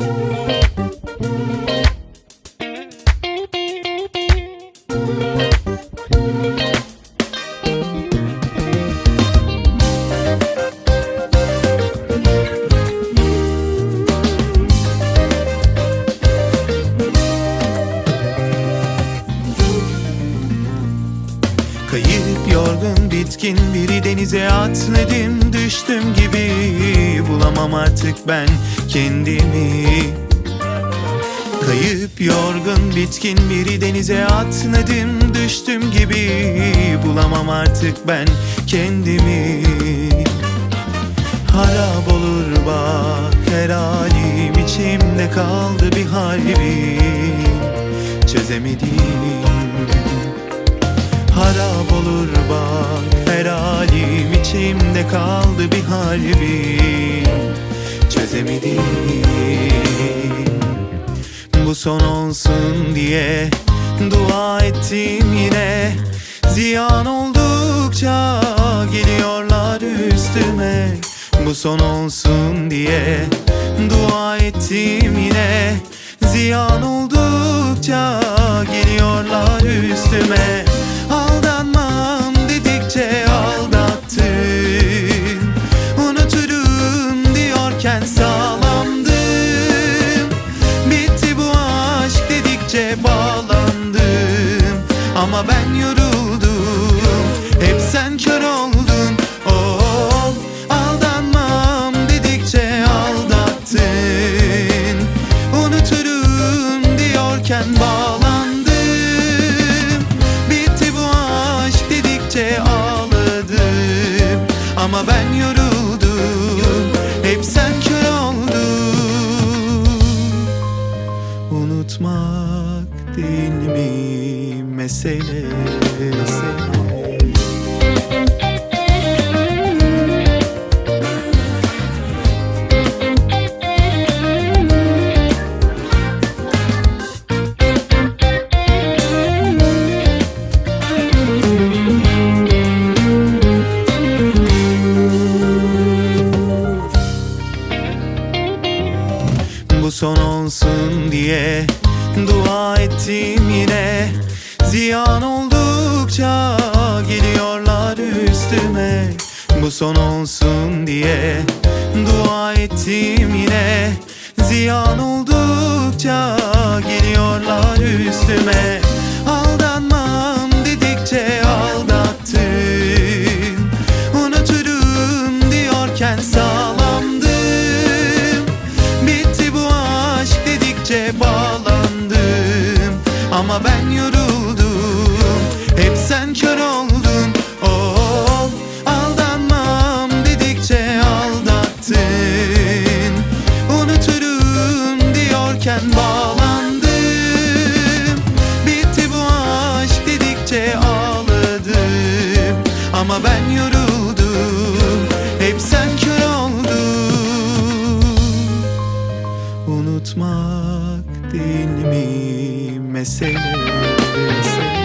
Música Kayıp yorgun bitkin biri denize atladım düştüm gibi. Bulamam artık ben kendimi. Kayıp yorgun bitkin biri denize atladım düştüm gibi. Bulamam artık ben kendimi. Harap olur bak her halim içimde kaldı bir halbim Çözemedim. Harap olur bak. Her halim içimde kaldı bir halbim Çözemedim Bu son olsun diye dua ettim yine. Ziyan oldukça geliyorlar üstüme. Bu son olsun diye dua ettim yine. Ziyan oldukça geliyorlar üstüme diyorken bağlandım. Bitti bu aşk dedikçe ağladım. Ama ben yoruldum Hep sen kör oldun. Unutmak değil mi mesele, mesele. Son olsun diye dua ettim yine. Ziyan oldukça geliyorlar üstüme. Bu son olsun diye dua ettim yine. Ziyan oldukça geliyorlar üstüme. Aldanmam dedikçe aldattın Unuturum diyorken sağlamdım Ama ben yoruldum mesele, mesele.